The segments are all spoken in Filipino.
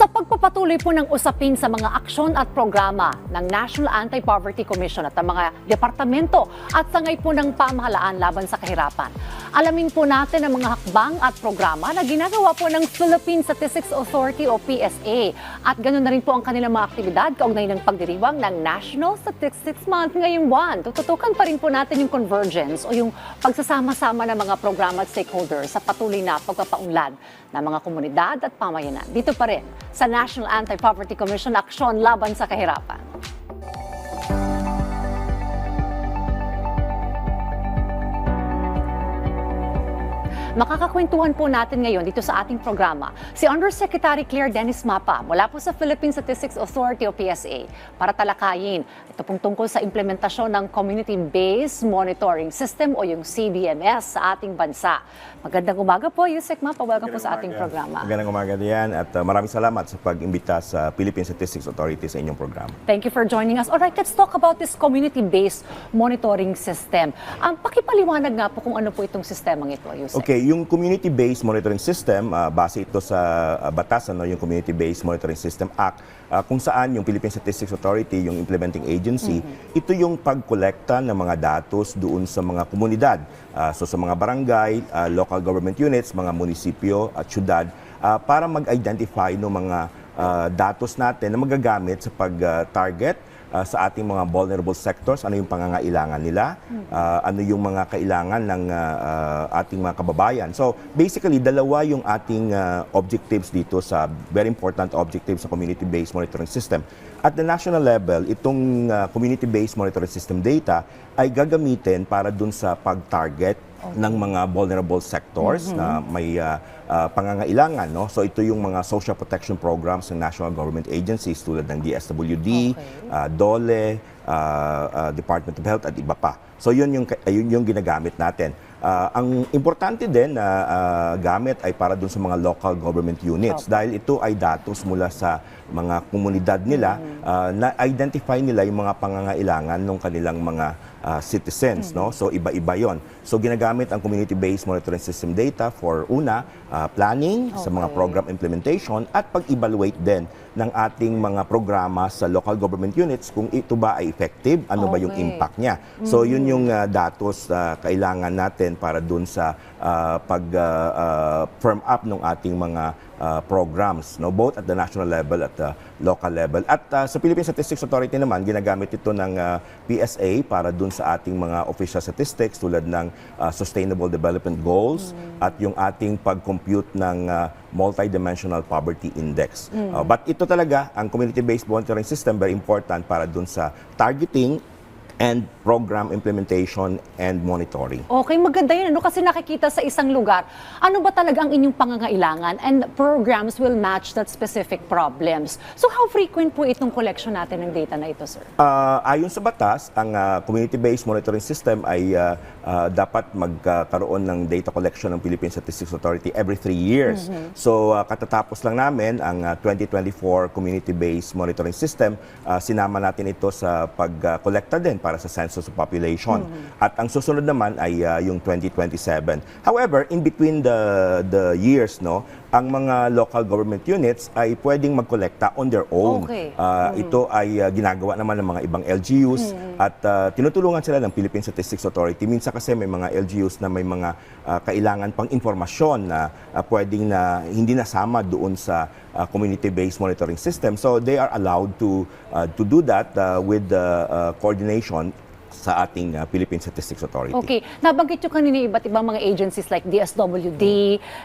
Sa pagpapatuloy po ng usapin sa mga aksyon at programa ng National Anti-Poverty Commission at ang mga departamento at sangay po ng pamahalaan laban sa kahirapan. Alamin po natin ang mga hakbang at programa na ginagawa po ng Philippine Statistics Authority o PSA. At ganoon na rin po ang kanilang mga aktibidad kaugnay ng pagdiriwang ng National Statistics Month ngayong buwan. Tututukan pa rin po natin yung convergence o yung pagsasama-sama ng mga programa at stakeholders sa patuloy na pagpapaunlad ng mga komunidad at pamayanan. Dito pa rin sa National Anti-Poverty Commission Aksyon Laban sa Kahirapan. Makakakwentuhan po natin ngayon dito sa ating programa si Undersecretary Claire Dennis Mapa mula po sa Philippine Statistics Authority o PSA para talakayin ito pong tungkol sa implementasyon ng Community-Based Monitoring System o yung CBMS sa ating bansa. Magandang umaga po, Yusek Mapa. Welcome po sa ating programa. Magandang umaga diyan at uh, maraming salamat sa pag-imbita sa Philippine Statistics Authority sa inyong programa. Thank you for joining us. Alright, let's talk about this community-based monitoring system. Um, pakipaliwanag nga po kung ano po itong sistemang ito, Yusek. Okay, yung community-based monitoring system, uh, base ito sa uh, batas, ano, yung Community-Based Monitoring System Act, uh, kung saan yung Philippine Statistics Authority, yung implementing agency, ito yung pagkolekta ng mga datos doon sa mga komunidad. Uh, so sa mga barangay, uh, local government units, mga munisipyo at syudad, uh, para mag-identify ng mga uh, datos natin na magagamit sa pag-target uh, sa ating mga vulnerable sectors, ano yung pangangailangan nila, uh, ano yung mga kailangan ng uh, uh, ating mga kababayan. So basically, dalawa yung ating uh, objectives dito sa very important objectives sa community-based monitoring system. At the national level, itong uh, community-based monitoring system data ay gagamitin para dun sa pag-target ng mga vulnerable sectors na may uh, uh, pangangailangan. No? So ito yung mga social protection programs ng national government agencies tulad ng DSWD, Okay. uh, DOLE, uh, uh, Department of Health at iba pa. So yun yung, yun yung ginagamit natin. Uh, ang importante din na uh, gamit ay para dun sa mga local government units dahil ito ay datos mula sa mga komunidad nila uh, na identify nila yung mga pangangailangan ng kanilang mga uh, citizens no? So iba-iba yon so ginagamit ang community-based monitoring system data for una uh, planning sa mga Okay. program implementation at pag-evaluate din ng ating mga programa sa local government units kung ito ba ay effective ano ba yung Okay. impact niya. So yun yung uh, datos uh, kailangan natin para dun sa uh, pag uh, uh, firm up ng ating mga uh, programs no? Both at the national level at the local level. At uh, sa Philippine Statistics Authority naman ginagamit ito ng uh, PSA para dun sa ating mga official statistics tulad ng uh, sustainable development goals at yung ating pag-compute ng uh, multidimensional poverty index. Uh, but ito talaga ang community-based monitoring system very important para dun sa targeting and program implementation and monitoring Okay, maganda yun. Ano? Kasi nakikita sa isang lugar, ano ba talaga ang inyong pangangailangan and programs will match that specific problems. So how frequent po itong collection natin ng data na ito, sir? Ah, ayon sa batas, ang ah, community-based monitoring system ay ah, ah, dapat magkaroon ng data collection ng Philippine Statistics Authority every three years. So ah, katatapos lang namin ang ah, 2024 community-based monitoring system. Ah, sinama natin ito sa pagkolekta din para sa census of population. At ang susunod naman ay ah, yung 2027. However, in between the the years, no, ang mga local government units ay pwedeng magkolekta on their own. Okay. Ah, ito ay ah, ginagawa naman ng mga ibang LGUs at ah, tinutulungan sila ng Philippine Statistics Authority. Minsan kasi may mga LGUs na may mga ah, kailangan pang informasyon na ah, pwedeng na hindi nasama doon sa ah, community-based monitoring system. So they are allowed to ah, to do that ah, with the ah, coordination sa ating ah, Philippine Statistics Authority. Okay, nabanggit nyo kanina iba't ibang mga agencies like DSWD,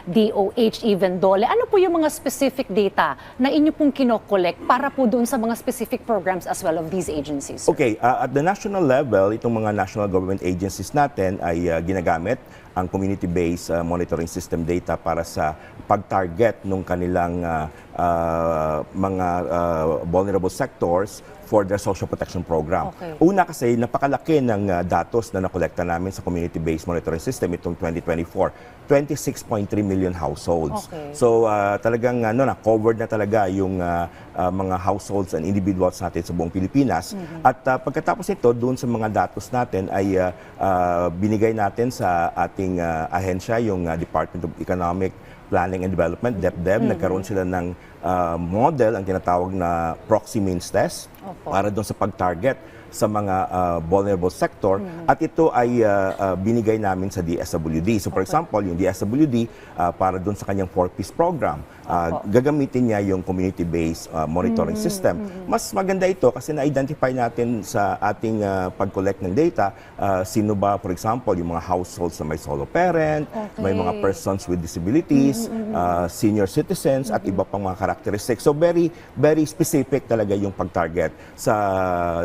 DOH, even DOLE. Ano po yung mga specific data na inyo pong kinokollect para po doon sa mga specific programs as well of these agencies? sir? Okay, uh, at the national level, itong mga national government agencies natin ay uh, ginagamit ang community-based uh, monitoring system data para sa pag-target ng kanilang uh, uh, mga uh, vulnerable sectors for their social protection program. Okay. Una kasi, napakalaki ng uh, datos na nakolekta namin sa community-based monitoring system itong 2024. 26.3 million households. Okay. So uh, talagang ano na covered na talaga yung uh, uh, mga households and individuals natin sa buong Pilipinas. At uh, pagkatapos nito doon sa mga datos natin ay uh, uh, binigay natin sa ating uh, ahensya yung uh, Department of Economic Planning and Development, DepDev, nagkaroon sila ng ah, model, ang tinatawag na proxy means test, Opo. para doon sa pag-target sa mga ah, vulnerable sector at ito ay ah, ah, binigay namin sa DSWD. So for example, yung DSWD ah, para doon sa kanyang four-piece program, ah, gagamitin niya yung community-based ah, monitoring system. Mas maganda ito kasi na-identify natin sa ating ah, pag-collect ng data ah, sino ba for example yung mga households na may solo parent, may mga Okay. persons with disabilities, ah, senior citizens at iba pang mga characteristics. So very very specific talaga yung pag-target sa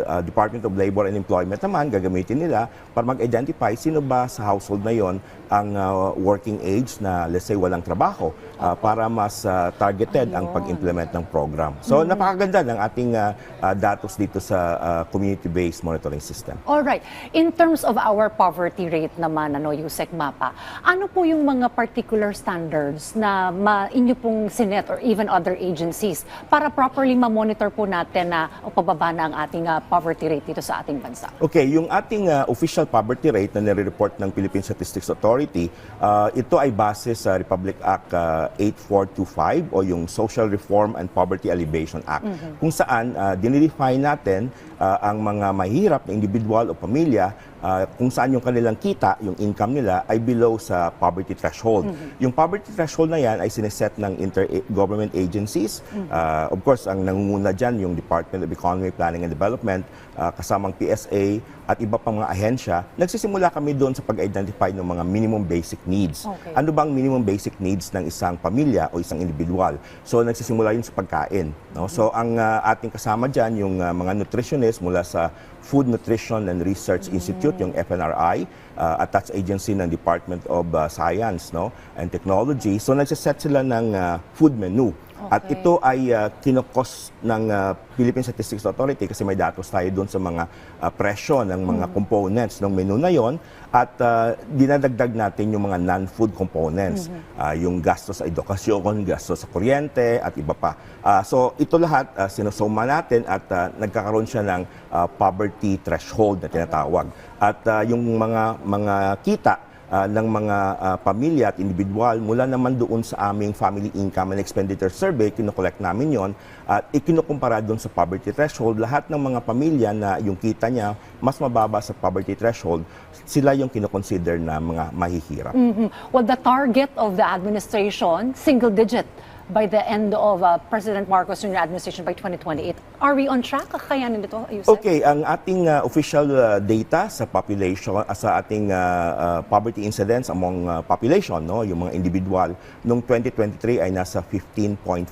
ah, Department of Labor and Employment naman gagamitin nila para mag-identify sino ba sa household na yon ang ah, working age na let's say walang trabaho ah, para mas ah, targeted ang pag-implement ng program. So napakaganda ng ating ah, ah, datos dito sa ah, community-based monitoring system. All right. In terms of our poverty rate naman, ano, Yusek Mapa, ano po yung mga particular standards na ma, inyo pong Sinet or even other agencies para properly ma-monitor po natin na o pababa na ang ating ah, poverty rate dito sa ating bansa? Okay, yung ating uh, official poverty rate na nire-report ng Philippine Statistics Authority, uh, ito ay base sa Republic Act uh, 8425 o yung Social Reform and Poverty Alleviation Act, kung saan uh, dinidefine natin uh, ang mga mahirap na individual o pamilya uh, kung saan yung kanilang kita, yung income nila ay below sa poverty threshold. Yung poverty threshold na yan ay sineset ng inter-government agencies. Uh, of course, ang nangunguna dyan yung Department of Economy, Planning and Development, uh, kasamang PSA at iba pang mga ahensya. Nagsisimula kami doon sa pag-identify ng mga minimum basic needs. Okay. Ano bang minimum basic needs ng isang pamilya o isang individual? So nagsisimula yun sa pagkain. No? So ang uh, ating kasama dyan, yung uh, mga nutritionists mula sa Food Nutrition and Research Institute, yung FNRI, uh, attached agency ng Department of uh, Science no? and Technology. So nagsiset sila ng uh, food menu. At ito ay uh, kinokos ng uh, Philippine Statistics Authority kasi may datos tayo doon sa mga uh, presyo ng mga components ng menu na yon at uh, dinadagdag natin yung mga non-food components, Uh, yung gastos sa edukasyon, gastos sa kuryente at iba pa. Uh, so ito lahat uh, sinusuma natin at uh, nagkakaroon siya ng uh, poverty threshold na tinatawag. At uh, yung mga mga kita ah, ng mga ah, pamilya at individual mula naman doon sa aming family income and expenditure survey, kinokollect namin yon at ikinukumpara doon sa poverty threshold. Lahat ng mga pamilya na yung kita niya mas mababa sa poverty threshold, sila yung kinoconsider na mga mahihirap. Mhm. Well, the target of the administration, single digit by the end of uh, President Marcos Jr. administration by 2028. Are we on track? Kakayanin nito, Yusek? Okay, ang ating uh, official uh, data sa population uh, sa ating uh, uh, poverty incidence among uh, population no, yung mga individual nung 2023 ay nasa 15.5%.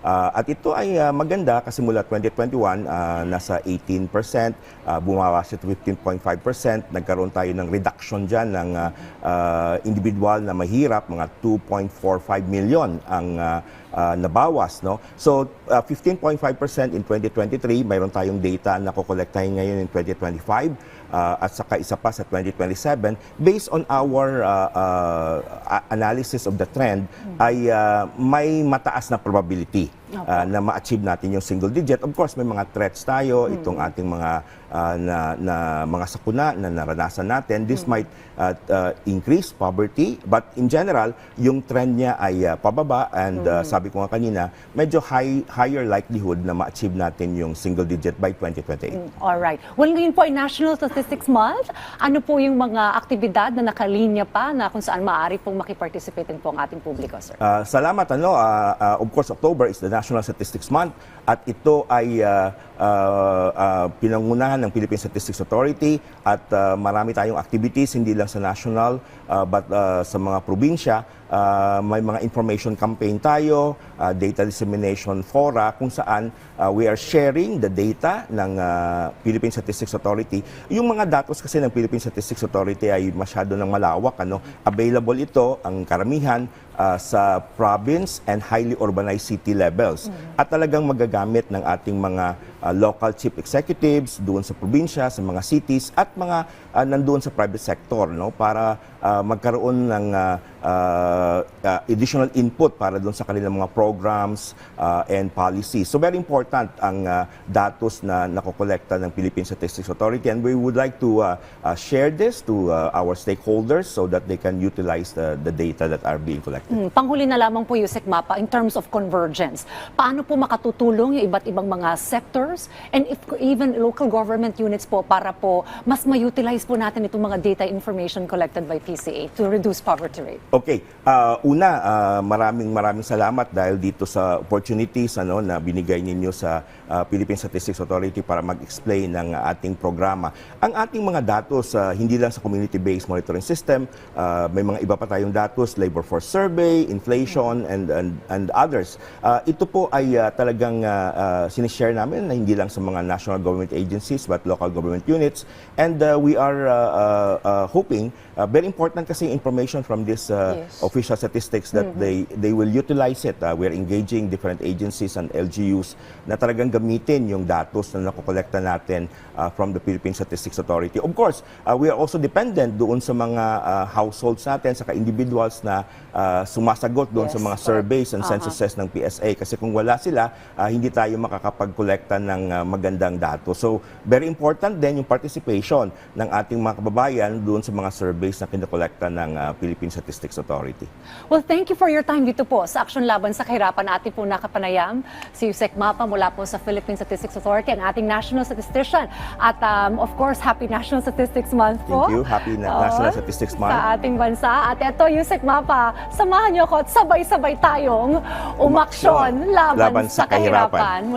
Uh, at ito ay uh, maganda kasi mula 2021 uh, nasa 18%, uh, bumawa siya to 15.5%, nagkaroon tayo ng reduction diyan ng uh, uh, individual na mahirap, mga 2.45 million ang uh, uh, nabawas. No? So, uh, 15.5% in 2023, mayroon tayong data na kukolektahin ngayon in 2025 uh, at saka isa pa sa 2027. Based on our uh, uh, analysis of the trend, ay uh, may mataas na probability uh, na ma-achieve natin yung single digit. Of course, may mga threats tayo, itong ating mga uh, na, na mga sakuna na naranasan natin. This might uh, uh, increase poverty, but in general, yung trend niya ay uh, pababa and uh, sabi ko nga kanina, medyo high, higher likelihood na ma-achieve natin yung single digit by 2028. All right. Well, ngayon po ay National Statistics Month. Ano po yung mga aktibidad na nakalinya pa na kung saan maaari pong makiparticipate po ang ating publiko, sir? Uh, salamat ano uh, uh, of course October is the National Statistics Month at ito ay uh, uh, uh, pinangunahan ng Philippine Statistics Authority at uh, marami tayong activities hindi lang sa national uh, but uh, sa mga probinsya uh, may mga information campaign tayo, uh, data dissemination fora kung saan uh, we are sharing the data ng uh, Philippine Statistics Authority. Yung mga datos kasi ng Philippine Statistics Authority ay masyado ng malawak ano. Available ito ang karamihan uh, sa province and highly urbanized city levels. At talagang magagamit ng ating mga uh, local chief executives doon sa probinsya, sa mga cities at mga uh, nandoon sa private sector no para uh, magkaroon ng uh, uh, additional input para doon sa kanilang mga programs uh, and policies. So very important ang uh, datos na nakokolekta ng Philippine Statistics Authority and we would like to uh, uh, share this to uh, our stakeholders so that they can utilize the, the data that are being collected. Mm, panghuli na lamang po Yusek Mapa in terms of convergence. Paano po makatutulong yung iba't ibang mga sectors and if even local government units po para po mas ma-utilize po natin itong mga data information collected by PCA to reduce poverty rate? Okay, Ah, una, ah, maraming maraming salamat dahil dito sa opportunities ano na binigay ninyo sa ah, Philippine Statistics Authority para mag-explain ng ating programa. Ang ating mga datos ah, hindi lang sa community-based monitoring system, ah, may mga iba pa tayong datos, labor force survey, inflation and and and others. Ah, ito po ay ah, talagang ah, ah, sinishare namin na hindi lang sa mga national government agencies but local government units and ah, we are ah, ah, ah, hoping ah, very important kasi information from this ah, Yes. official statistics that they they will utilize it. Uh, we're engaging different agencies and LGUs na talagang gamitin yung datos na nakokolekta natin uh, from the Philippine Statistics Authority. Of course, uh, we are also dependent doon sa mga uh, households natin, saka individuals na uh, sumasagot doon sa Yes, mga correct. surveys and Aha. censuses ng PSA. Kasi kung wala sila, uh, hindi tayo makakapag-kolekta ng uh, magandang datos. So, very important din yung participation ng ating mga kababayan doon sa mga surveys na kinokolekta ng uh, Philippine Statistics Authority. Well, thank you for your time dito po sa Action Laban sa Kahirapan na ating po nakapanayam. Si Yusek Mapa mula po sa Philippine Statistics Authority, ang ating national statistician. At um, of course, Happy National Statistics Month po. Thank you. Happy na- Oo, National Statistics Month. Sa ating bansa. At eto, Yusek Mapa, samahan niyo ako at sabay-sabay tayong umaksyon laban, Laban sa sa kahirapan. kahirapan.